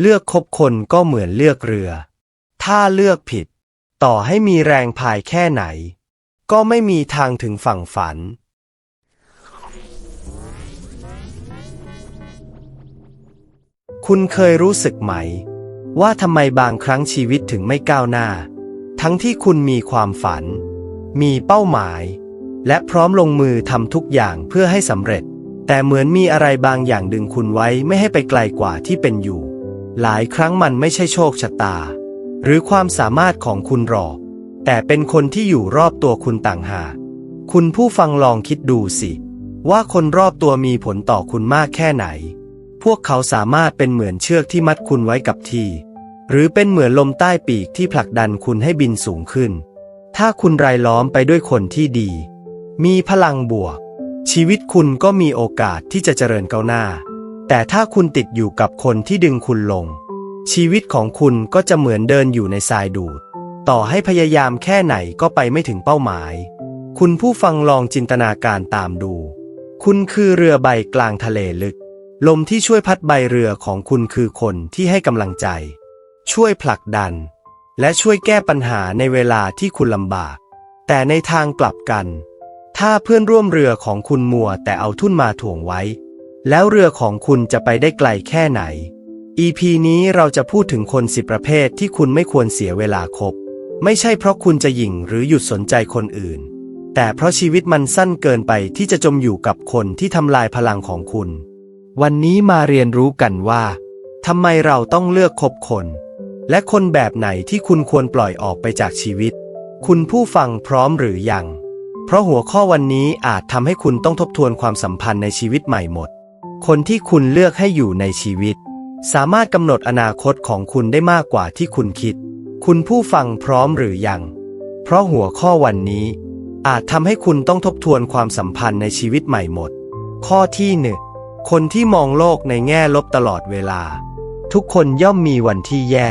เลือกคบคนก็เหมือนเลือกเรือ ถ้าเลือกผิด ต่อให้มีแรงพายแค่ไหน ก็ไม่มีทางถึงฝั่งฝัน คุณเคยรู้สึกไหม ว่าทำไมบางครั้งชีวิตถึงไม่ก้าวหน้า ทั้งที่คุณมีความฝัน มีเป้าหมาย และพร้อมลงมือทำทุกอย่างเพื่อให้สำเร็จ แต่เหมือนมีอะไรบางอย่างดึงคุณไว้ไม่ให้ไปไกลกว่าที่เป็นอยู่ หลายครั้งมันไม่ใช่โชคชะตา หรือความสามารถของคุณหรอก แต่เป็นคนที่อยู่รอบตัวคุณต่างหากคุณผู้ฟังลองคิดดูสิ ว่าคนรอบตัวมีผลต่อคุณมากแค่ไหน พวกเขาสามารถเป็นเหมือนเชือกที่มัดคุณไว้กับที่ หรือเป็นเหมือนลมใต้ปีกที่ผลักดันคุณให้บินสูงขึ้น ถ้าคุณรายล้อมไปด้วยคนที่ดี มีพลังบวก ชีวิตคุณก็มีโอกาสที่จะเจริญก้าวหน้า แต่ถ้าคุณติดอยู่กับคนที่ดึงคุณลง ชีวิตของคุณก็จะเหมือนเดินอยู่ในทรายดูด ต่อให้พยายามแค่ไหนก็ไปไม่ถึงเป้าหมาย คุณผู้ฟังลองจินตนาการตามดู คุณคือเรือใบกลางทะเลลึก ลมที่ช่วยพัดใบเรือของคุณคือคนที่ให้กำลังใจ ช่วยผลักดัน และช่วยแก้ปัญหาในเวลาที่คุณลำบาก แต่ในทางกลับกัน ถ้าเพื่อนร่วมเรือของคุณมัวแต่เอาทุ่นมาถ่วงไว้ แล้วเรือของคุณจะไปได้ไกลแค่ไหน EP นี้เราจะพูดถึงคนสิบประเภทที่คุณไม่ควรเสียเวลาคบ ไม่ใช่เพราะคุณจะหยิ่งหรือหยุดสนใจคนอื่น แต่เพราะชีวิตมันสั้นเกินไปที่จะจมอยู่กับคนที่ทำลายพลังของคุณ วันนี้มาเรียนรู้กันว่าทำไมเราต้องเลือกคบคน และคนแบบไหนที่คุณควรปล่อยออกไปจากชีวิต คุณผู้ฟังพร้อมหรือยัง เพราะหัวข้อวันนี้อาจทำให้คุณต้องทบทวนความสัมพันธ์ในชีวิตใหม่หมด คนที่คุณเลือกให้อยู่ในชีวิต สามารถกำหนดอนาคตของคุณได้มากกว่าที่คุณคิด คุณผู้ฟังพร้อมหรือยัง เพราะหัวข้อวันนี้ อาจทำให้คุณต้องทบทวนความสัมพันธ์ในชีวิตใหม่หมด ข้อที่หนึ่งคนที่มองโลกในแง่ลบตลอดเวลา ทุกคนย่อมมีวันที่แย่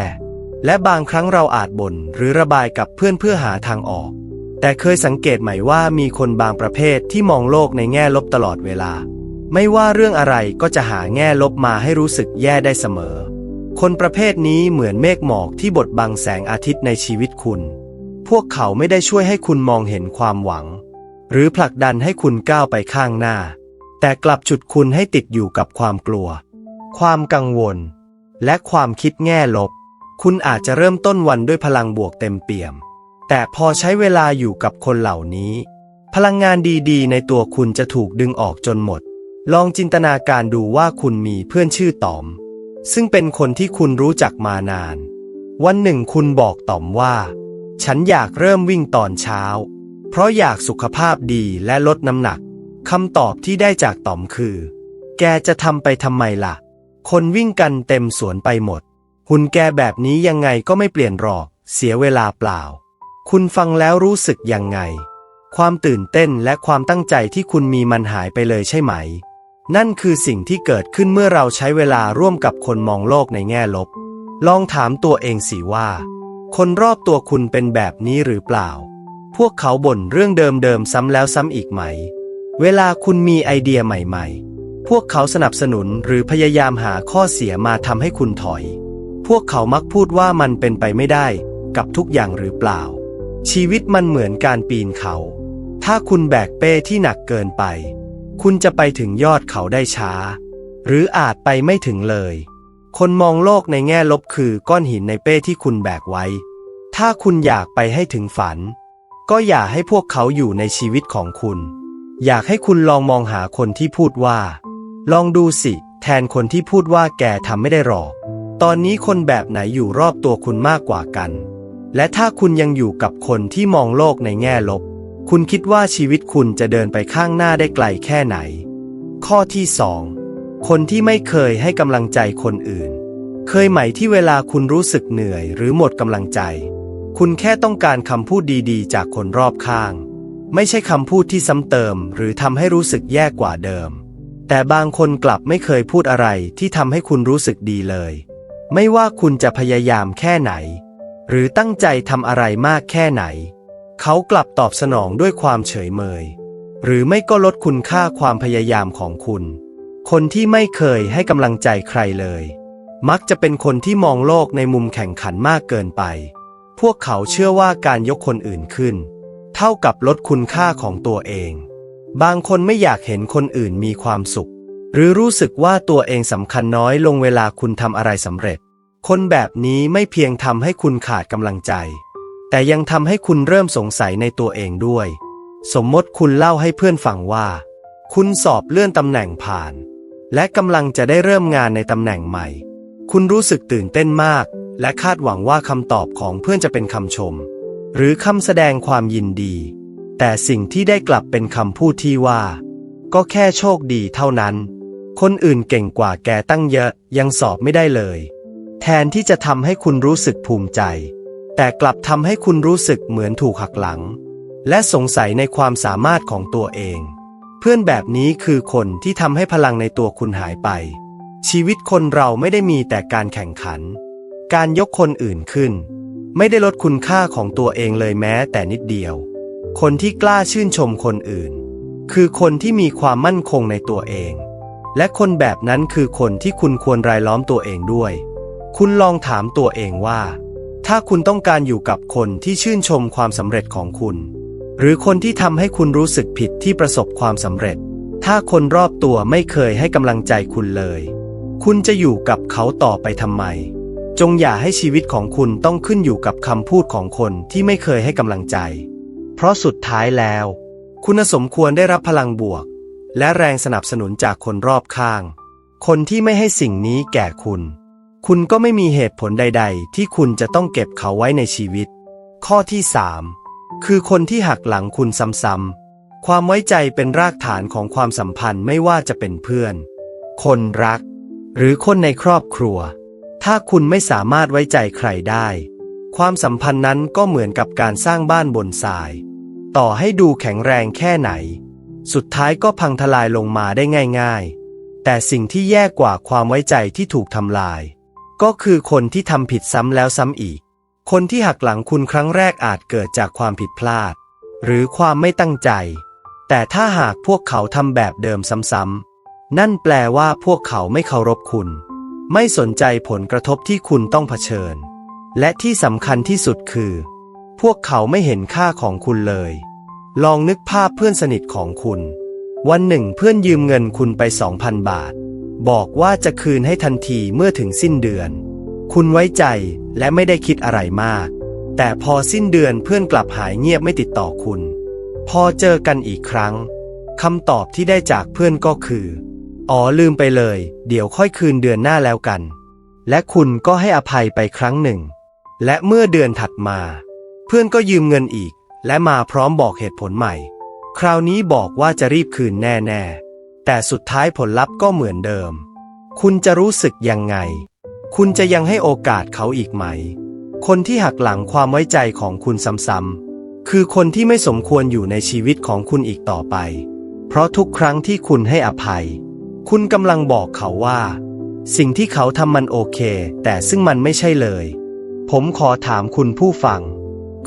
และบางครั้งเราอาจบ่นหรือระบายกับเพื่อนเพื่อหาทางออก แต่เคยสังเกตไหมว่ามีคนบางประเภทที่มองโลกในแง่ลบตลอดเวลา ไม่ว่าเรื่องอะไรก็จะหาแง่ลบมาให้รู้สึกแย่ได้เสมอ คนประเภทนี้เหมือนเมฆหมอกที่บดบังแสงอาทิตย์ในชีวิตคุณ พวกเขาไม่ได้ช่วยให้คุณมองเห็นความหวัง หรือผลักดันให้คุณก้าวไปข้างหน้า แต่กลับจุดคุณให้ติดอยู่กับความกลัว ความกังวล และความคิดแง่ลบ คุณอาจจะเริ่มต้นวันด้วยพลังบวกเต็มเปี่ยม แต่พอใช้เวลาอยู่กับคนเหล่านี้ พลังงานดีๆ ในตัวคุณจะถูกดึงออกจนหมด ลองจินตนาการดูว่าคุณมีเพื่อนชื่อต๋อม ซึ่งเป็นคนที่คุณรู้จักมานาน วันหนึ่งคุณบอกต๋อมว่า ฉันอยากเริ่มวิ่งตอนเช้า เพราะอยากสุขภาพดีและลดน้ำหนักคำตอบที่ได้จากต๋อมคือ แกจะทำไปทำไมล่ะ คนวิ่งกันเต็มสวนไปหมดหุ่นแกแบบนี้ยังไงก็ไม่เปลี่ยนหรอก เสียเวลาเปล่า คุณฟังแล้วรู้สึกยังไง ความตื่นเต้นและความตั้งใจที่คุณมีมันหายไปเลยใช่ไหม นั่นคือสิ่งที่เกิดขึ้นเมื่อเราใช้เวลาร่วมกับคนมองโลกในแง่ลบ ลองถามตัวเองสิว่า คนรอบตัวคุณเป็นแบบนี้หรือเปล่า พวกเขาบ่นเรื่องเดิมๆซ้ำแล้วซ้ำอีกไหม เวลาคุณมีไอเดียใหม่ๆ พวกเขาสนับสนุนหรือพยายามหาข้อเสียมาทำให้คุณถอย พวกเขามักพูดว่ามันเป็นไปไม่ได้กับทุกอย่างหรือเปล่า ชีวิตมันเหมือนการปีนเขา ถ้าคุณแบกเป้ที่หนักเกินไป คุณจะไปถึงยอดเขาได้ช้า หรืออาจไปไม่ถึงเลย คนมองโลกในแง่ลบคือก้อนหินในเป้ที่คุณแบกไว้ ถ้าคุณอยากไปให้ถึงฝัน ก็อย่าให้พวกเขาอยู่ในชีวิตของคุณ อยากให้คุณลองมองหาคนที่พูดว่า ลองดูสิ แทนคนที่พูดว่าแกทำไม่ได้หรอก ตอนนี้คนแบบไหนอยู่รอบตัวคุณมากกว่ากัน และถ้าคุณยังอยู่กับคนที่มองโลกในแง่ลบ คุณคิดว่าชีวิตคุณจะเดินไปข้างหน้าได้ไกลแค่ไหน ข้อที่สองคนที่ไม่เคยให้กำลังใจคนอื่น เคยไหมที่เวลาคุณรู้สึกเหนื่อยหรือหมดกำลังใจ คุณแค่ต้องการคำพูดดีๆ จากคนรอบข้าง ไม่ใช่คำพูดที่ซ้ำเติม หรือทำให้รู้สึกแย่กว่าเดิม แต่บางคนกลับไม่เคยพูดอะไรที่ทำให้คุณรู้สึกดีเลย ไม่ว่าคุณจะพยายามแค่ไหน หรือตั้งใจทำอะไรมากแค่ไหน เขากลับตอบสนองด้วยความเฉยเมย หรือไม่ก็ลดคุณค่าความพยายามของคุณ คนที่ไม่เคยให้กำลังใจใครเลย มักจะเป็นคนที่มองโลกในมุมแข่งขันมากเกินไป พวกเขาเชื่อว่าการยกคนอื่นขึ้น เท่ากับลดคุณค่าของตัวเอง บางคนไม่อยากเห็นคนอื่นมีความสุข หรือรู้สึกว่าตัวเองสำคัญน้อยลงเวลาคุณทำอะไรสำเร็จ คนแบบนี้ไม่เพียงทำให้คุณขาดกำลังใจ แต่ยังทำให้คุณเริ่มสงสัยในตัวเองด้วย สมมติคุณเล่าให้เพื่อนฟังว่า คุณสอบเลื่อนตำแหน่งผ่าน และกำลังจะได้เริ่มงานในตำแหน่งใหม่ คุณรู้สึกตื่นเต้นมาก และคาดหวังว่าคำตอบของเพื่อนจะเป็นคำชม หรือคำแสดงความยินดี แต่สิ่งที่ได้กลับเป็นคำพูดที่ว่า ก็แค่โชคดีเท่านั้น คนอื่นเก่งกว่าแกตั้งเยอะยังสอบไม่ได้เลย แทนที่จะทำให้คุณรู้สึกภูมิใจ แต่กลับทำให้คุณรู้สึกเหมือนถูกหักหลัง และสงสัยในความสามารถของตัวเอง เพื่อนแบบนี้คือคนที่ทำให้พลังในตัวคุณหายไป ชีวิตคนเราไม่ได้มีแต่การแข่งขัน การยกคนอื่นขึ้น ไม่ได้ลดคุณค่าของตัวเองเลยแม้แต่นิดเดียว คนที่กล้าชื่นชมคนอื่น คือคนที่มีความมั่นคงในตัวเอง และคนแบบนั้นคือคนที่คุณควรรายล้อมตัวเองด้วย คุณลองถามตัวเองว่า ถ้าคุณต้องการอยู่กับคนที่ชื่นชมความสำเร็จของคุณ หรือคนที่ทำให้คุณรู้สึกผิดที่ประสบความสำเร็จ ถ้าคนรอบตัวไม่เคยให้กำลังใจคุณเลย คุณจะอยู่กับเขาต่อไปทำไม จงอย่าให้ชีวิตของคุณต้องขึ้นอยู่กับคำพูดของคนที่ไม่เคยให้กำลังใจ เพราะสุดท้ายแล้ว คุณสมควรได้รับพลังบวก และแรงสนับสนุนจากคนรอบข้าง คนที่ไม่ให้สิ่งนี้แก่คุณ คุณก็ไม่มีเหตุผลใด ๆ ที่คุณจะต้องเก็บเขาไว้ในชีวิต ข้อที่ 3 คือคนที่หักหลังคุณซ้ำๆ ความไว้ใจเป็นรากฐานของความสัมพันธ์ไม่ว่าจะเป็นเพื่อน คนรัก หรือคนในครอบครัว ถ้าคุณไม่สามารถไว้ใจใครได้ ความสัมพันธ์นั้นก็เหมือนกับการสร้างบ้านบนทราย ต่อให้ดูแข็งแรงแค่ไหน สุดท้ายก็พังทลายลงมาได้ง่าย ๆ แต่สิ่งที่แย่กว่าความไว้ใจที่ถูกทำลาย ก็คือคนที่ทำผิดซ้ำแล้วซ้ำอีก คนที่หักหลังคุณครั้งแรกอาจเกิดจากความผิดพลาด หรือความไม่ตั้งใจ แต่ถ้าหากพวกเขาทำแบบเดิมซ้ำๆนั่นแปลว่าพวกเขาไม่เคารพคุณ ไม่สนใจผลกระทบที่คุณต้องเผชิญ และที่สำคัญที่สุดคือ พวกเขาไม่เห็นค่าของคุณเลย ลองนึกภาพเพื่อนสนิทของคุณ วันหนึ่งเพื่อนยืมเงินคุณไป 2,000 บาท บอกว่าจะคืนให้ทันทีเมื่อถึงสิ้นเดือน คุณไว้ใจและไม่ได้คิดอะไรมาก แต่พอสิ้นเดือนเพื่อนกลับหายเงียบไม่ติดต่อคุณ พอเจอกันอีกครั้งคำตอบที่ได้จากเพื่อนก็คือ อ๋อลืมไปเลย เดี๋ยวค่อยคืนเดือนหน้าแล้วกัน และคุณก็ให้อภัยไปครั้งหนึ่ง และเมื่อเดือนถัดมา เพื่อนก็ยืมเงินอีก และมาพร้อมบอกเหตุผลใหม่ คราวนี้บอกว่าจะรีบคืนแน่ๆ แต่สุดท้ายผลลัพธ์ก็เหมือนเดิม คุณจะรู้สึกยังไง คุณจะยังให้โอกาสเขาอีกไหม คนที่หักหลังความไว้ใจของคุณซ้ำๆ คือคนที่ไม่สมควรอยู่ในชีวิตของคุณอีกต่อไป เพราะทุกครั้งที่คุณให้อภัย คุณกำลังบอกเขาว่า สิ่งที่เขาทำมันโอเค แต่ซึ่งมันไม่ใช่เลย ผมขอถามคุณผู้ฟัง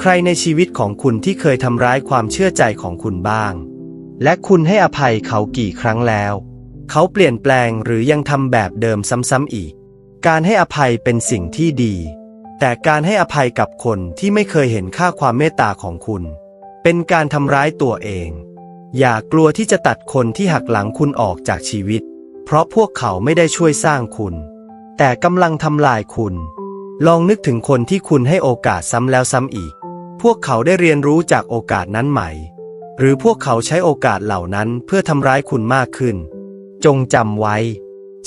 ใครในชีวิตของคุณที่เคยทำร้ายความเชื่อใจของคุณบ้าง และคุณให้อภัยเขากี่ครั้งแล้ว เขาเปลี่ยนแปลงหรือยังทำแบบเดิมซ้ำๆอีก การให้อภัยเป็นสิ่งที่ดี แต่การให้อภัยกับคนที่ไม่เคยเห็นค่าความเมตตาของคุณ เป็นการทำร้ายตัวเอง อย่ากลัวที่จะตัดคนที่หักหลังคุณออกจากชีวิต เพราะพวกเขาไม่ได้ช่วยสร้างคุณ แต่กำลังทำลายคุณ ลองนึกถึงคนที่คุณให้โอกาสซ้ำแล้วซ้ำอีก พวกเขาได้เรียนรู้จากโอกาสนั้นใหม หรือพวกเขาใช้โอกาสเหล่านั้นเพื่อทำร้ายคุณมากขึ้น จงจำไว้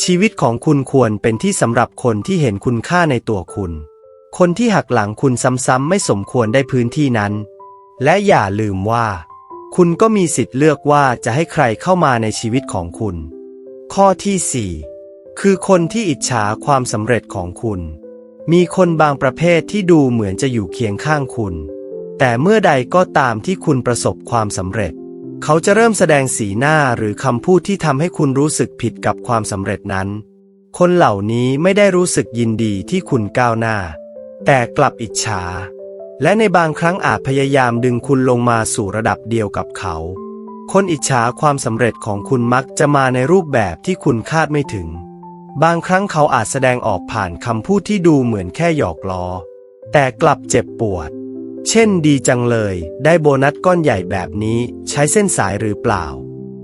ชีวิตของคุณควรเป็นที่สำหรับคนที่เห็นคุณค่าในตัวคุณ คนที่หักหลังคุณซ้ำๆไม่สมควรได้พื้นที่นั้น และอย่าลืมว่า คุณก็มีสิทธิ์เลือกว่าจะให้ใครเข้ามาในชีวิตของคุณ ข้อที่ 4 คือคนที่อิจฉาความสำเร็จของคุณ มีคนบางประเภทที่ดูเหมือนจะอยู่เคียงข้างคุณ แต่เมื่อใดก็ตามที่คุณประสบความสำเร็จ เขาจะเริ่มแสดงสีหน้าหรือคำพูดที่ทำให้คุณรู้สึกผิดกับความสำเร็จนั้น คนเหล่านี้ไม่ได้รู้สึกยินดีที่คุณก้าวหน้า แต่กลับอิจฉา และในบางครั้งอาจพยายามดึงคุณลงมาสู่ระดับเดียวกับเขา คนอิจฉาความสำเร็จของคุณมักจะมาในรูปแบบที่คุณคาดไม่ถึง บางครั้งเขาอาจแสดงออกผ่านคำพูดที่ดูเหมือนแค่หยอกล้อ แต่กลับเจ็บปวด เช่นดีจังเลย ได้โบนัสก้อนใหญ่แบบนี้ใช้เส้นสายหรือเปล่า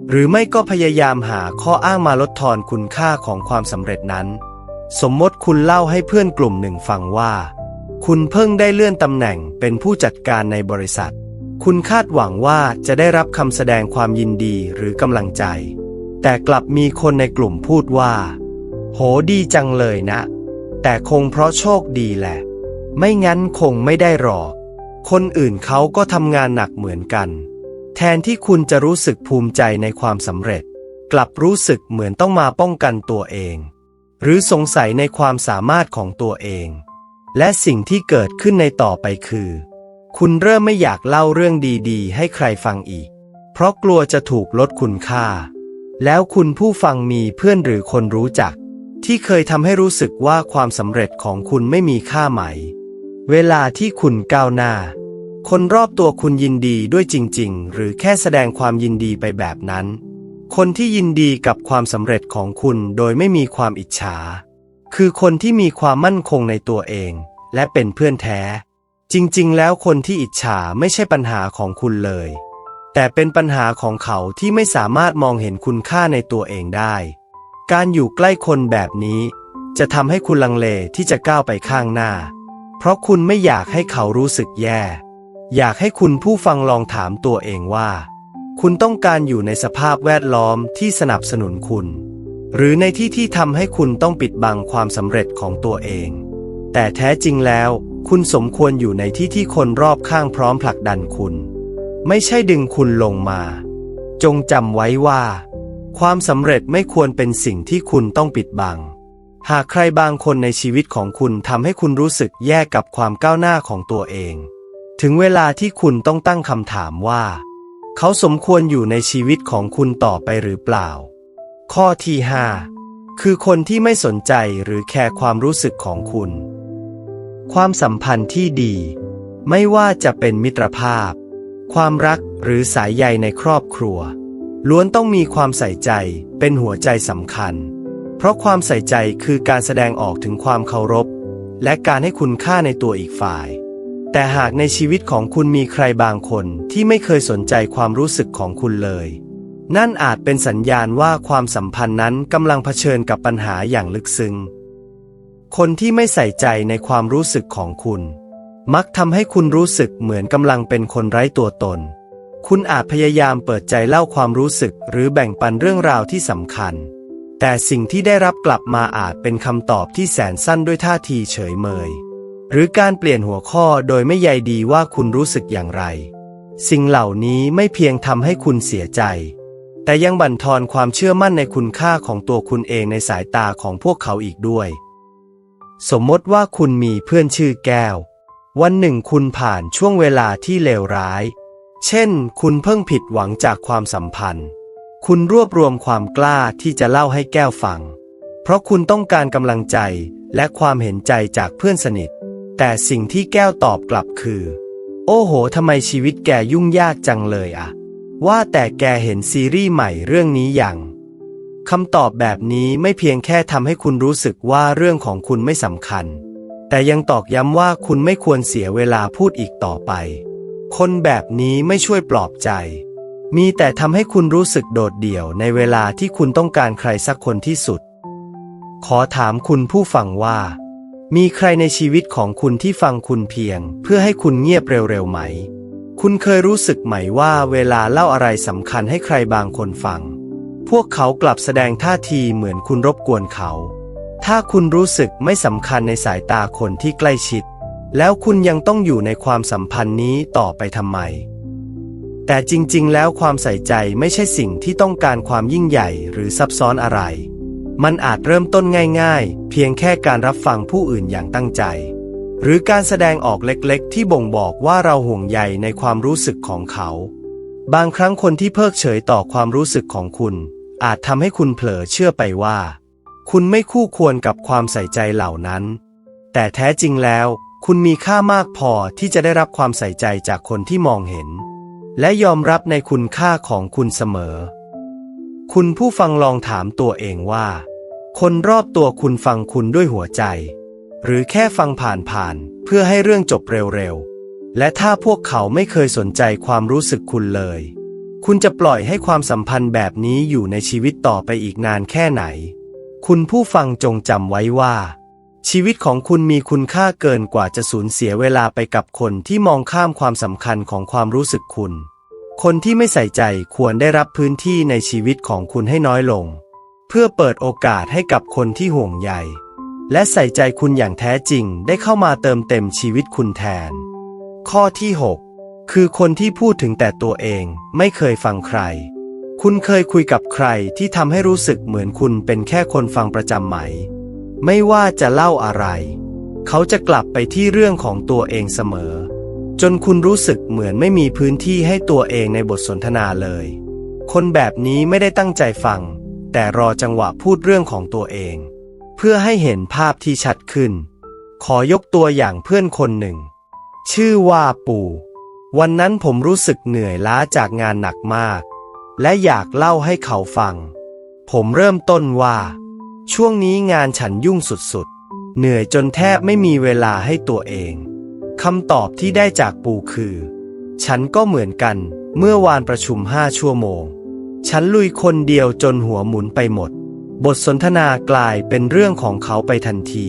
หรือไม่ก็พยายามหาข้ออ้างมาลดทอนคุณค่าของความสำเร็จนั้น สมมติคุณเล่าให้เพื่อนกลุ่มหนึ่งฟังว่า คุณเพิ่งได้เลื่อนตำแหน่งเป็นผู้จัดการในบริษัท คุณคาดหวังว่าจะได้รับคำแสดงความยินดีหรือกำลังใจ แต่กลับมีคนในกลุ่มพูดว่า โหดีจังเลยนะ แต่คงเพราะโชคดีแหละ ไม่งั้นคงไม่ได้หรอก คนอื่นเขาก็ทำงานหนักเหมือนกัน แทนที่คุณจะรู้สึกภูมิใจในความสำเร็จ กลับรู้สึกเหมือนต้องมาป้องกันตัวเอง หรือสงสัยในความสามารถของตัวเอง และสิ่งที่เกิดขึ้นในต่อไปคือ คุณเริ่มไม่อยากเล่าเรื่องดีๆ ให้ใครฟังอีก เพราะกลัวจะถูกลดคุณค่า แล้วคุณผู้ฟังมีเพื่อนหรือคนรู้จัก ที่เคยทำให้รู้สึกว่าความสำเร็จของคุณไม่มีค่าไหม เวลาที่คุณก้าวหน้า คนรอบตัวคุณยินดีด้วยจริง ๆ หรือแค่แสดงความยินดีไปแบบนั้น คนที่ยินดีกับความสำเร็จของคุณโดยไม่มีความอิจฉา คือคนที่มีความมั่นคงในตัวเอง และเป็นเพื่อนแท้ จริง ๆ แล้วคนที่อิจฉาไม่ใช่ปัญหาของคุณเลย แต่เป็นปัญหาของเขาที่ไม่สามารถมองเห็นคุณค่าในตัวเองได้ การอยู่ใกล้คนแบบนี้ จะทำให้คุณลังเลที่จะก้าวไปข้างหน้า เพราะคุณไม่อยากให้เขารู้สึกแย่ อยากให้คุณผู้ฟังลองถามตัวเองว่า คุณต้องการอยู่ในสภาพแวดล้อมที่สนับสนุนคุณ หรือในที่ที่ทำให้คุณต้องปิดบังความสำเร็จของตัวเอง แต่แท้จริงแล้ว คุณสมควรอยู่ในที่ที่คนรอบข้างพร้อมผลักดันคุณ ไม่ใช่ดึงคุณลงมา จงจำไว้ว่า ความสำเร็จไม่ควรเป็นสิ่งที่คุณต้องปิดบัง หากใครบางคนในชีวิตของคุณทำให้คุณรู้สึกแย่กับความก้าวหน้าของตัวเอง ถึงเวลาที่คุณต้องตั้งคำถามว่า เขาสมควรอยู่ในชีวิตของคุณต่อไปหรือเปล่า ข้อที่ 5 คือคนที่ไม่สนใจหรือแคร์ความรู้สึกของคุณ ความสัมพันธ์ที่ดี ไม่ว่าจะเป็นมิตรภาพ ความรักหรือสายใยในครอบครัว ล้วนต้องมีความใส่ใจเป็นหัวใจสำคัญ ราะความใส่ใจคือการแสดงออกถึงความเคารพ และการให้คุณค่าในตัวอีกฝ่าย แต่หากในชีวิตของคุณมีใครบางคนที่ไม่เคยสนใจความรู้สึกของคุณเลย นั่นอาจเป็นสัญญาณว่าความสัมพันธ์นั้นกำลังเผชิญกับปัญหาอย่างลึกซึ้ง คนที่ไม่ใส่ใจในความรู้สึกของคุณ มักทำให้คุณรู้สึกเหมือนกำลังเป็นคนไร้ตัวตน คุณอาจพยายามเปิดใจเล่าความรู้สึก หรือแบ่งปันเรื่องราวที่สำคัญ แต่สิ่งที่ได้รับกลับมาอาจเป็นคำตอบที่แสนสั้นด้วยท่าทีเฉยเมย หรือการเปลี่ยนหัวข้อโดยไม่ใยดีว่าคุณรู้สึกอย่างไร สิ่งเหล่านี้ไม่เพียงทำให้คุณเสียใจ แต่ยังบั่นทอนความเชื่อมั่นในคุณค่าของตัวคุณเองในสายตาของพวกเขาอีกด้วย สมมติว่าคุณมีเพื่อนชื่อแก้ว วันหนึ่งคุณผ่านช่วงเวลาที่เลวร้าย เช่น คุณเพิ่งผิดหวังจากความสัมพันธ์ คุณรวบรวมความกล้าที่จะเล่าให้แก้วฟัง เพราะคุณต้องการกำลังใจและความเห็นใจจากเพื่อนสนิท แต่สิ่งที่แก้วตอบกลับคือ โอ้โหทำไมชีวิตแกยุ่งยากจังเลยอะว่าแต่แกเห็นซีรีส์ใหม่เรื่องนี้อย่างคำตอบแบบนี้ไม่เพียงแค่ทำให้คุณรู้สึกว่าเรื่องของคุณไม่สำคัญ แต่ยังตอกย้ำว่าคุณไม่ควรเสียเวลาพูดอีกต่อไป คนแบบนี้ไม่ช่วยปลอบใจ มีแต่ทำให้คุณรู้สึกโดดเดี่ยวในเวลาที่คุณต้องการใครสักคนที่สุด ขอถามคุณผู้ฟังว่า มีใครในชีวิตของคุณที่ฟังคุณเพียง เพื่อให้คุณเงียบเร็วๆไหม คุณเคยรู้สึกไหมว่าเวลาเล่าอะไรสำคัญให้ใครบางคนฟัง พวกเขากลับแสดงท่าทีเหมือนคุณรบกวนเขา ถ้าคุณรู้สึกไม่สำคัญในสายตาคนที่ใกล้ชิด แล้วคุณยังต้องอยู่ในความสัมพันธ์นี้ต่อไปทำไม แต่จริงๆ แล้วความใส่ใจไม่ใช่สิ่งที่ต้องการความยิ่งใหญ่หรือซับซ้อนอะไร มันอาจเริ่มต้นง่ายๆ เพียงแค่การรับฟังผู้อื่นอย่างตั้งใจ หรือการแสดงออกเล็กๆ ที่บ่งบอกว่าเราห่วงใยในความรู้สึกของเขา บางครั้งคนที่เพิกเฉยต่อความรู้สึกของคุณ อาจทำให้คุณเผลอเชื่อไปว่า คุณไม่คู่ควรกับความใส่ใจเหล่านั้น แต่แท้จริงแล้ว คุณมีค่ามากพอที่จะได้รับความใส่ใจจากคนที่มองเห็น และยอมรับในคุณค่าของคุณเสมอ คุณผู้ฟังลองถามตัวเองว่า คนรอบตัวคุณฟังคุณด้วยหัวใจ หรือแค่ฟังผ่านๆเพื่อให้เรื่องจบเร็วๆ และถ้าพวกเขาไม่เคยสนใจความรู้สึกคุณเลย คุณจะปล่อยให้ความสัมพันธ์แบบนี้อยู่ในชีวิตต่อไปอีกนานแค่ไหน คุณผู้ฟังจงจำไว้ว่า ชีวิตของคุณมีคุณค่าเกินกว่าจะสูญเสียเวลาไปกับคนที่มองข้ามความสำคัญของความรู้สึกคุณ คนที่ไม่ใส่ใจควรได้รับพื้นที่ในชีวิตของคุณให้น้อยลง เพื่อเปิดโอกาสให้กับคนที่ห่วงใยและใส่ใจคุณอย่างแท้จริงได้เข้ามาเติมเต็มชีวิตคุณแทน ข้อที่ 6 คือคนที่พูดถึงแต่ตัวเองไม่เคยฟังใคร คุณเคยคุยกับใครที่ทำให้รู้สึกเหมือนคุณเป็นแค่คนฟังประจำไหม ไม่ว่าจะเล่าอะไร เขาจะกลับไปที่เรื่องของตัวเองเสมอ จนคุณรู้สึกเหมือนไม่มีพื้นที่ให้ตัวเองในบทสนทนาเลย คนแบบนี้ไม่ได้ตั้งใจฟัง แต่รอจังหวะพูดเรื่องของตัวเอง เพื่อให้เห็นภาพที่ชัดขึ้น ขอยกตัวอย่างเพื่อนคนหนึ่ง ชื่อว่าปู่ วันนั้นผมรู้สึกเหนื่อยล้าจากงานหนักมาก และอยากเล่าให้เขาฟัง ผมเริ่มต้นว่า ช่วงนี้งานฉันยุ่งสุดๆ เหนื่อยจนแทบไม่มีเวลาให้ตัวเอง คำตอบที่ได้จากปู่คือ ฉันก็เหมือนกัน เมื่อวานประชุมห้าชั่วโมง ฉันลุยคนเดียวจนหัวหมุนไปหมด บทสนทนากลายเป็นเรื่องของเขาไปทันที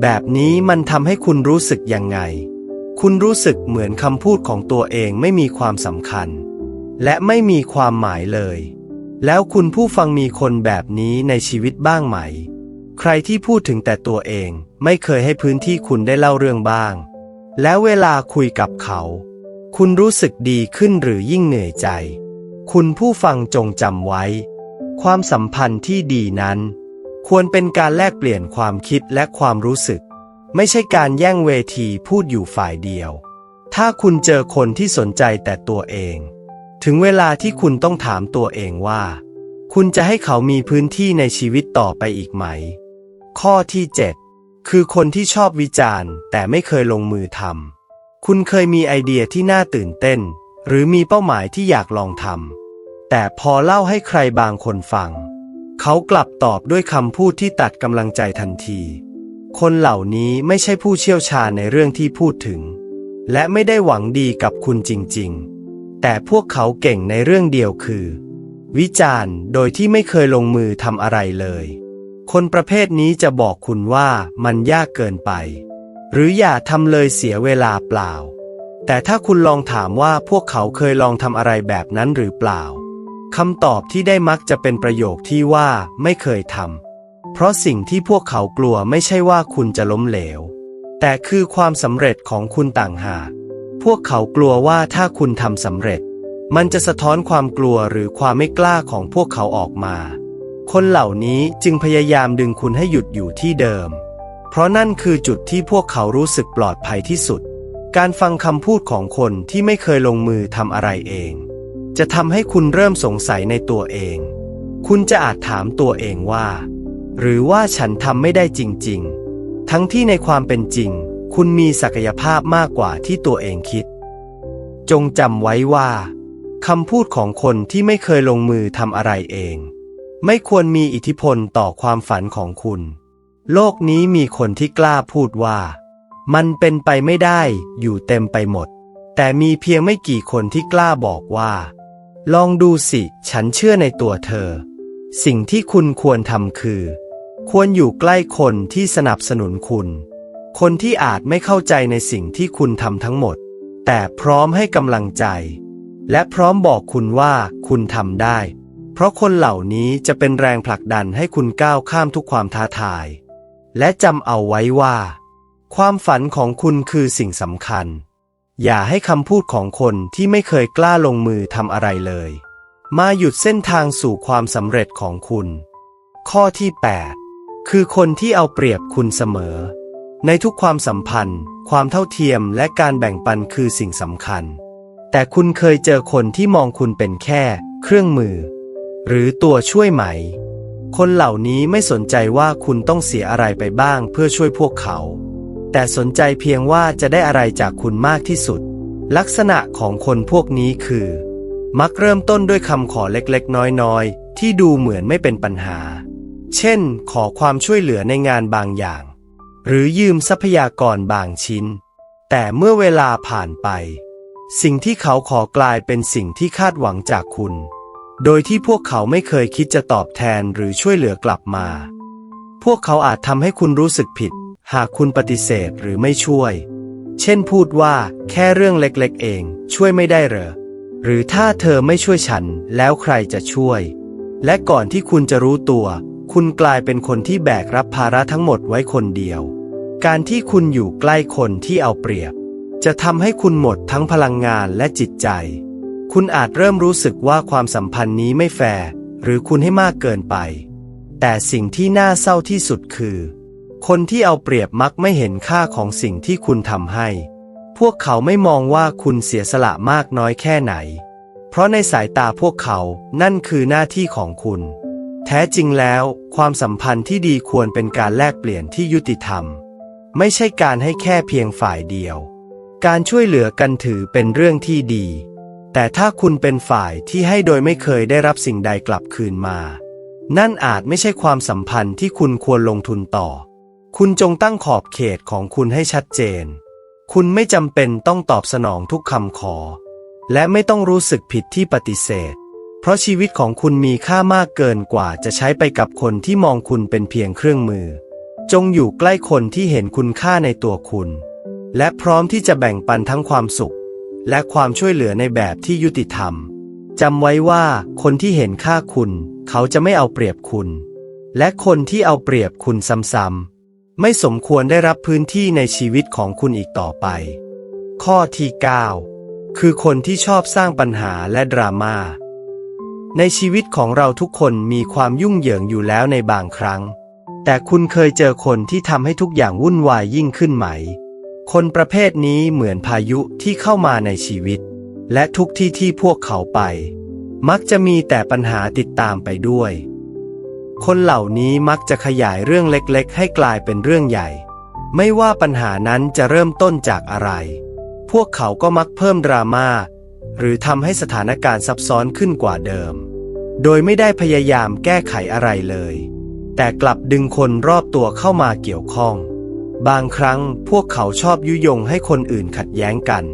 แบบนี้มันทำให้คุณรู้สึกยังไง คุณรู้สึกเหมือนคำพูดของตัวเองไม่มีความสำคัญ และไม่มีความหมายเลย แล้วคุณผู้ฟังมีคนแบบนี้ในชีวิตบ้างไหม ใครที่พูดถึงแต่ตัวเองไม่เคยให้พื้นที่คุณได้เล่าเรื่องบ้าง แล้วเวลาคุยกับเขา คุณรู้สึกดีขึ้นหรือยิ่งเหนื่อยใจ คุณผู้ฟังจงจำไว้ ความสัมพันธ์ที่ดีนั้น ควรเป็นการแลกเปลี่ยนความคิดและความรู้สึก ไม่ใช่การแย่งเวทีพูดอยู่ฝ่ายเดียว ถ้าคุณเจอคนที่สนใจแต่ตัวเอง ถึงเวลาที่คุณต้องถามตัวเองว่า คุณจะให้เขามีพื้นที่ในชีวิตต่อไปอีกไหม ข้อที่ 7 คือคนที่ชอบวิจารณ์แต่ไม่เคยลงมือทำคุณเคยมีไอเดียที่น่าตื่นเต้น หรือมีเป้าหมายที่อยากลองทำแต่พอเล่าให้ใครบางคนฟัง เขากลับตอบด้วยคำพูดที่ตัดกำลังใจทันที คนเหล่านี้ไม่ใช่ผู้เชี่ยวชาญในเรื่องที่พูดถึง และไม่ได้หวังดีกับคุณจริง ๆ แต่พวกเขาเก่งในเรื่องเดียวคือ วิจารณ์โดยที่ไม่เคยลงมือทำอะไรเลย คนประเภทนี้จะบอกคุณว่ามันยากเกินไป หรืออย่าทำเลยเสียเวลาเปล่า แต่ถ้าคุณลองถามว่าพวกเขาเคยลองทำอะไรแบบนั้นหรือเปล่าคำตอบที่ได้มักจะเป็นประโยคที่ว่าไม่เคยทำเพราะสิ่งที่พวกเขากลัวไม่ใช่ว่าคุณจะล้มเหลว แต่คือความสำเร็จของคุณต่างหาก พวกเขากลัวว่าถ้าคุณทำสำเร็จ มันจะสะท้อนความกลัวหรือความไม่กล้าของพวกเขาออกมา คนเหล่านี้จึงพยายามดึงคุณให้หยุดอยู่ที่เดิม เพราะนั่นคือจุดที่พวกเขารู้สึกปลอดภัยที่สุด การฟังคำพูดของคนที่ไม่เคยลงมือทำอะไรเอง จะทำให้คุณเริ่มสงสัยในตัวเอง คุณจะอาจถามตัวเองว่า หรือว่าฉันทำไม่ได้จริง ๆ ทั้งที่ในความเป็นจริง คุณมีศักยภาพมากกว่าที่ตัวเองคิด จงจำไว้ว่าคำพูดของคนที่ไม่เคยลงมือทำอะไรเอง ไม่ควรมีอิทธิพลต่อความฝันของคุณ โลกนี้มีคนที่กล้าพูดว่า มันเป็นไปไม่ได้อยู่เต็มไปหมด แต่มีเพียงไม่กี่คนที่กล้าบอกว่า ลองดูสิ ฉันเชื่อในตัวเธอ สิ่งที่คุณควรทำคือ ควรอยู่ใกล้คนที่สนับสนุนคุณ คนที่อาจไม่เข้าใจในสิ่งที่คุณทำทั้งหมด แต่พร้อมให้กำลังใจ และพร้อมบอกคุณว่าคุณทำได้ เพราะคนเหล่านี้จะเป็นแรงผลักดันให้คุณก้าวข้ามทุกความท้าทาย และจำเอาไว้ว่า ความฝันของคุณคือสิ่งสำคัญ อย่าให้คำพูดของคนที่ไม่เคยกล้าลงมือทำอะไรเลย มาหยุดเส้นทางสู่ความสำเร็จของคุณ ข้อที่ 8 คือคนที่เอาเปรียบคุณเสมอ ในทุกความสัมพันธ์ ความเท่าเทียมและการแบ่งปันคือสิ่งสำคัญ แต่คุณเคยเจอคนที่มองคุณเป็นแค่ เครื่องมือ หรือตัวช่วยไหม คนเหล่านี้ไม่สนใจว่าคุณต้องเสียอะไรไปบ้างเพื่อช่วยพวกเขา แต่สนใจเพียงว่าจะได้อะไรจากคุณมากที่สุด ลักษณะของคนพวกนี้คือ มักเริ่มต้นด้วยคำขอเล็กๆ น้อยๆ ที่ดูเหมือนไม่เป็นปัญหา เช่น ขอความช่วยเหลือในงานบางอย่าง หรือยืมทรัพยากรบางชิ้น แต่เมื่อเวลาผ่านไป สิ่งที่เขาขอกลายเป็นสิ่งที่คาดหวังจากคุณ โดยที่พวกเขาไม่เคยคิดจะตอบแทนหรือช่วยเหลือกลับมา พวกเขาอาจทำให้คุณรู้สึกผิด หากคุณปฏิเสธหรือไม่ช่วย เช่นพูดว่าแค่เรื่องเล็กๆ เอง ช่วยไม่ได้เหรอ หรือถ้าเธอไม่ช่วยฉันแล้วใครจะช่วย และก่อนที่คุณจะรู้ตัว คุณกลายเป็นคนที่แบกรับภาระทั้งหมดไว้คนเดียว การที่คุณอยู่ใกล้คนที่เอาเปรียบ จะทำให้คุณหมดทั้งพลังงานและจิตใจ คุณอาจเริ่มรู้สึกว่าความสัมพันธ์นี้ไม่แฟร์หรือคุณให้มากเกินไป แต่สิ่งที่น่าเศร้าที่สุดคือ คนที่เอาเปรียบมักไม่เห็นค่าของสิ่งที่คุณทำให้ พวกเขาไม่มองว่าคุณเสียสละมากน้อยแค่ไหน เพราะในสายตาพวกเขานั่นคือหน้าที่ของคุณ ท้จริงแล้ว ความสัมพันธ์ที่ดีควรเป็นการแลกเปลี่ยนที่ยุติธรรม ไม่ใช่การให้แค่เพียงฝ่ายเดียว การช่วยเหลือกันถือเป็นเรื่องที่ดี แต่ถ้าคุณเป็นฝ่ายที่ให้โดยไม่เคยได้รับสิ่งใดกลับคืนมา นั่นอาจไม่ใช่ความสัมพันธ์ที่คุณควรลงทุนต่อ คุณจงตั้งขอบเขตของคุณให้ชัดเจน คุณไม่จำเป็นต้องตอบสนองทุกคำขอ และไม่ต้องรู้สึกผิดที่ปฏิเสธ เพราะชีวิตของคุณมีค่ามากเกินกว่าจะใช้ไปกับคนที่มองคุณเป็นเพียงเครื่องมือ จงอยู่ใกล้คนที่เห็นคุณค่าในตัวคุณ และพร้อมที่จะแบ่งปันทั้งความสุข และความช่วยเหลือในแบบที่ยุติธรรมจำไว้ว่าคนที่เห็นค่าคุณ เขาจะไม่เอาเปรียบคุณ และคนที่เอาเปรียบคุณซ้ำๆไม่สมควรได้รับพื้นที่ในชีวิตของคุณอีกต่อไป ข้อที่ 9 คือคนที่ชอบสร้างปัญหาและดราม่า ในชีวิตของเราทุกคนมีความยุ่งเหยิงอยู่แล้วในบางครั้ง แต่คุณเคยเจอคนที่ทำให้ทุกอย่างวุ่นวายยิ่งขึ้นไหม คนประเภทนี้เหมือนพายุที่เข้ามาในชีวิต และทุกที่ที่พวกเขาไป มักจะมีแต่ปัญหาติดตามไปด้วย คนเหล่านี้มักจะขยายเรื่องเล็กๆ ให้กลายเป็นเรื่องใหญ่ ไม่ว่าปัญหานั้นจะเริ่มต้นจากอะไร พวกเขาก็มักเพิ่มดราม่า หรือทำให้สถานการณ์ซับซ้อนขึ้นกว่าเดิม โดยไม่ได้พยายามแก้ไขอะไรเลย แต่กลับดึงคนรอบตัวเข้ามาเกี่ยวข้อง บางครั้งพวกเขาชอบยุยงให้คนอื่นขัดแย้งกัน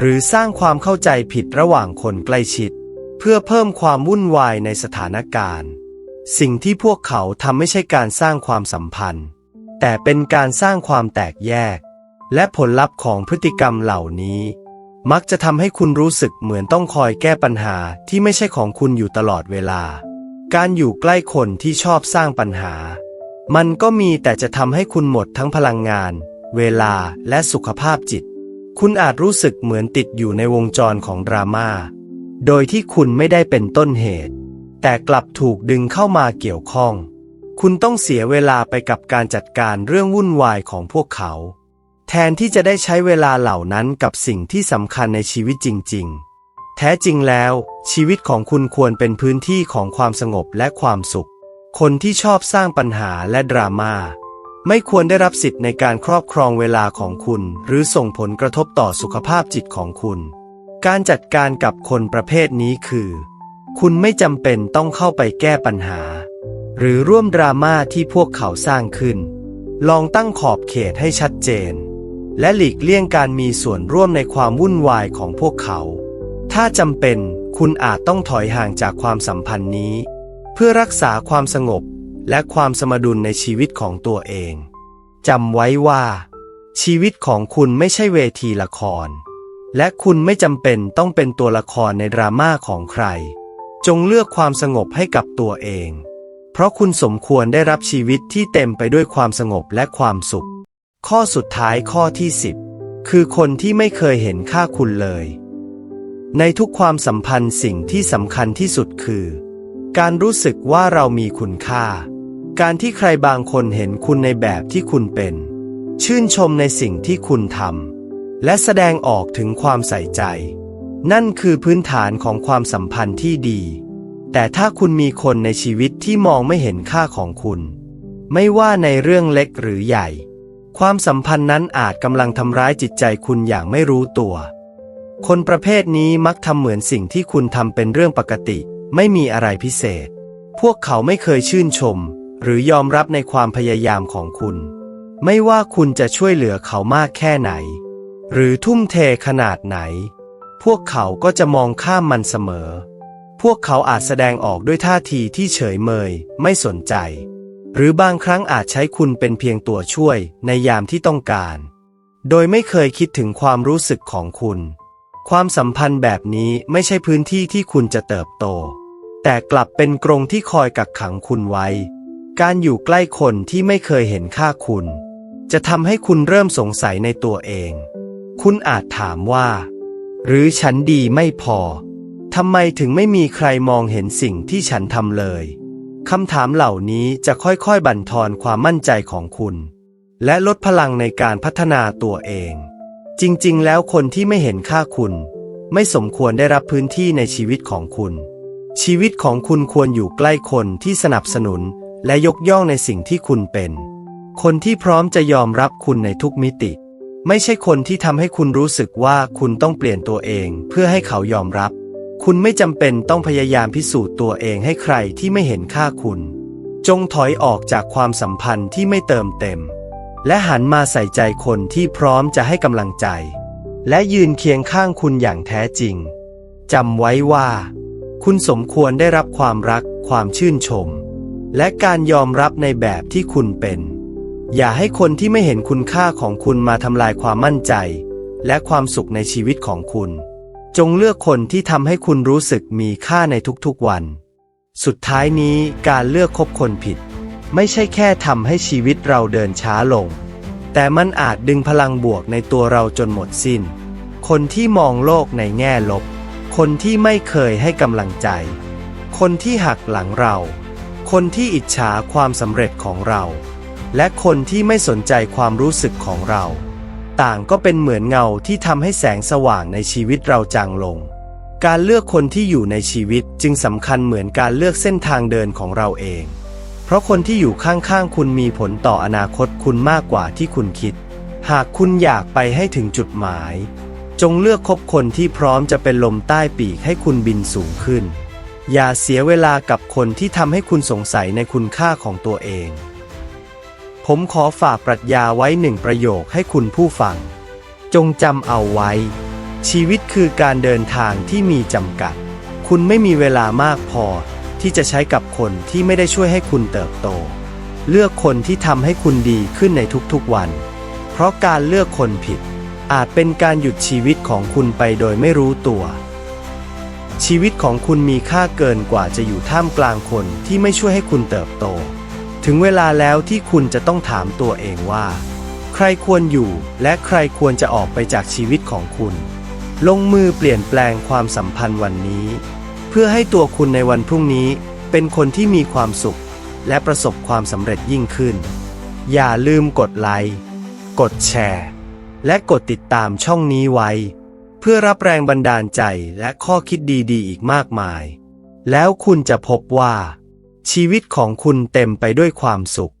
หรือสร้างความเข้าใจผิดระหว่างคนใกล้ชิด เพื่อเพิ่มความวุ่นวายในสถานการณ์ สิ่งที่พวกเขาทำไม่ใช่การสร้างความสัมพันธ์ แต่เป็นการสร้างความแตกแยก และผลลัพธ์ของพฤติกรรมเหล่านี้ มักจะทำให้คุณรู้สึกเหมือนต้องคอยแก้ปัญหาที่ไม่ใช่ของคุณอยู่ตลอดเวลา การอยู่ใกล้คนที่ชอบสร้างปัญหา มันก็มีแต่จะทำให้คุณหมดทั้งพลังงาน เวลาและสุขภาพจิต คุณอาจรู้สึกเหมือนติดอยู่ในวงจรของดราม่า โดยที่คุณไม่ได้เป็นต้นเหตุ แต่กลับถูกดึงเข้ามาเกี่ยวข้อง คุณต้องเสียเวลาไปกับการจัดการเรื่องวุ่นวายของพวกเขา แทนที่จะได้ใช้เวลาเหล่านั้นกับสิ่งที่สำคัญในชีวิตจริง ๆ แท้จริงแล้ว ชีวิตของคุณควรเป็นพื้นที่ของความสงบและความสุข คนที่ชอบสร้างปัญหาและดราม่าไม่ควรได้รับสิทธิ์ในการครอบครองเวลาของคุณ หรือส่งผลกระทบต่อสุขภาพจิตของคุณ การจัดการกับคนประเภทนี้คือ คุณไม่จำเป็นต้องเข้าไปแก้ปัญหา หรือร่วมดราม่าที่พวกเขาสร้างขึ้น ลองตั้งขอบเขตให้ชัดเจน และหลีกเลี่ยงการมีส่วนร่วมในความวุ่นวายของพวกเขา ถ้าจำเป็นคุณอาจต้องถอยห่างจากความสัมพันธ์นี้ เพื่อรักษาความสงบและความสมดุลในชีวิตของตัวเองจำไว้ว่า ชีวิตของคุณไม่ใช่เวทีละคร และคุณไม่จำเป็นต้องเป็นตัวละครในดราม่าของใคร จงเลือกความสงบให้กับตัวเอง เพราะคุณสมควรได้รับชีวิตที่เต็มไปด้วยความสงบและความสุข ข้อสุดท้ายข้อที่ 10 คือคนที่ไม่เคยเห็นค่าคุณเลย ในทุกความสัมพันธ์สิ่งที่สำคัญที่สุดคือ การรู้สึกว่าเรามีคุณค่า การที่ใครบางคนเห็นคุณในแบบที่คุณเป็น ชื่นชมในสิ่งที่คุณทำและแสดงออกถึงความใส่ใจ นั่นคือพื้นฐานของความสัมพันธ์ที่ดี แต่ถ้าคุณมีคนในชีวิตที่มองไม่เห็นค่าของคุณ ไม่ว่าในเรื่องเล็กหรือใหญ่ ความสัมพันธ์นั้นอาจกำลังทำร้ายจิตใจคุณอย่างไม่รู้ตัว คนประเภทนี้มักทำเหมือนสิ่งที่คุณทำเป็นเรื่องปกติ ไม่มีอะไรพิเศษ พวกเขาไม่เคยชื่นชม หรือยอมรับในความพยายามของคุณ ไม่ว่าคุณจะช่วยเหลือเขามากแค่ไหน หรือทุ่มเทขนาดไหน พวกเขาก็จะมองข้ามมันเสมอ พวกเขาอาจแสดงออกด้วยท่าทีที่เฉยเมย ไม่สนใจ หรือบางครั้งอาจใช้คุณเป็นเพียงตัวช่วยในยามที่ต้องการ โดยไม่เคยคิดถึงความรู้สึกของคุณ ความสัมพันธ์แบบนี้ไม่ใช่พื้นที่ที่คุณจะเติบโต แต่กลับเป็นกรงที่คอยกักขังคุณไว้ การอยู่ใกล้คนที่ไม่เคยเห็นค่าคุณ จะทำให้คุณเริ่มสงสัยในตัวเอง คุณอาจถามว่า หรือฉันดีไม่พอทำไมถึงไม่มีใครมองเห็นสิ่งที่ฉันทำเลย คำถามเหล่านี้จะค่อยๆ บั่นทอนความมั่นใจของคุณ และลดพลังในการพัฒนาตัวเอง จริงๆ แล้วคนที่ไม่เห็นค่าคุณ ไม่สมควรได้รับพื้นที่ในชีวิตของคุณ ชีวิตของคุณควรอยู่ใกล้คนที่สนับสนุน และยกย่องในสิ่งที่คุณเป็น คนที่พร้อมจะยอมรับคุณในทุกมิติ ไม่ใช่คนที่ทำให้คุณรู้สึกว่าคุณต้องเปลี่ยนตัวเอง เพื่อให้เขายอมรับ คุณไม่จำเป็นต้องพยายามพิสูจน์ตัวเองให้ใครที่ไม่เห็นค่าคุณ จงถอยออกจากความสัมพันธ์ที่ไม่เติมเต็ม และหันมาใส่ใจคนที่พร้อมจะให้กำลังใจ และยืนเคียงข้างคุณอย่างแท้จริงจำไว้ว่า คุณสมควรได้รับความรัก ความชื่นชม และการยอมรับในแบบที่คุณเป็น อย่าให้คนที่ไม่เห็นคุณค่าของคุณมาทำลายความมั่นใจ และความสุขในชีวิตของคุณ จงเลือกคนที่ทำให้คุณรู้สึกมีค่าในทุกๆวัน สุดท้ายนี้การเลือกคบคนผิด ไม่ใช่แค่ทำให้ชีวิตเราเดินช้าลง แต่มันอาจดึงพลังบวกในตัวเราจนหมดสิ้น คนที่มองโลกในแง่ลบ คนที่ไม่เคยให้กำลังใจ คนที่หักหลังเรา คนที่อิจฉาความสำเร็จของเรา และคนที่ไม่สนใจความรู้สึกของเรา ต่างก็เป็นเหมือนเงาที่ทำให้แสงสว่างในชีวิตเราจางลง การเลือกคนที่อยู่ในชีวิตจึงสำคัญเหมือนการเลือกเส้นทางเดินของเราเอง เพราะคนที่อยู่ข้างๆคุณมีผลต่ออนาคตคุณมากกว่าที่คุณคิด หากคุณอยากไปให้ถึงจุดหมาย จงเลือกคบคนที่พร้อมจะเป็นลมใต้ปีกให้คุณบินสูงขึ้น อย่าเสียเวลากับคนที่ทำให้คุณสงสัยในคุณค่าของตัวเอง ผมขอฝากปรัชญาไว้หนึ่งประโยคให้คุณผู้ฟัง จงจำเอาไว้ ชีวิตคือการเดินทางที่มีจำกัด คุณไม่มีเวลามากพอที่จะใช้กับคนที่ไม่ได้ช่วยให้คุณเติบโต เลือกคนที่ทำให้คุณดีขึ้นในทุกๆวัน เพราะการเลือกคนผิด อาจเป็นการหยุดชีวิตของคุณไปโดยไม่รู้ตัว ชีวิตของคุณมีค่าเกินกว่าจะอยู่ท่ามกลางคนที่ไม่ช่วยให้คุณเติบโต ถึงเวลาแล้วที่คุณจะต้องถามตัวเองว่า ใครควรอยู่และใครควรจะออกไปจากชีวิตของคุณ ลงมือเปลี่ยนแปลงความสัมพันธ์วันนี้ เพื่อให้ตัวคุณในวันพรุ่งนี้เป็นคนที่มีความสุข และประสบความสำเร็จยิ่งขึ้น อย่าลืมกดไลค์กดแชร์ และกดติดตามช่องนี้ไว้ เพื่อรับแรงบันดาลใจและข้อคิดดีๆ อีกมากมาย แล้วคุณจะพบว่า ชีวิตของคุณเต็มไปด้วยความสุข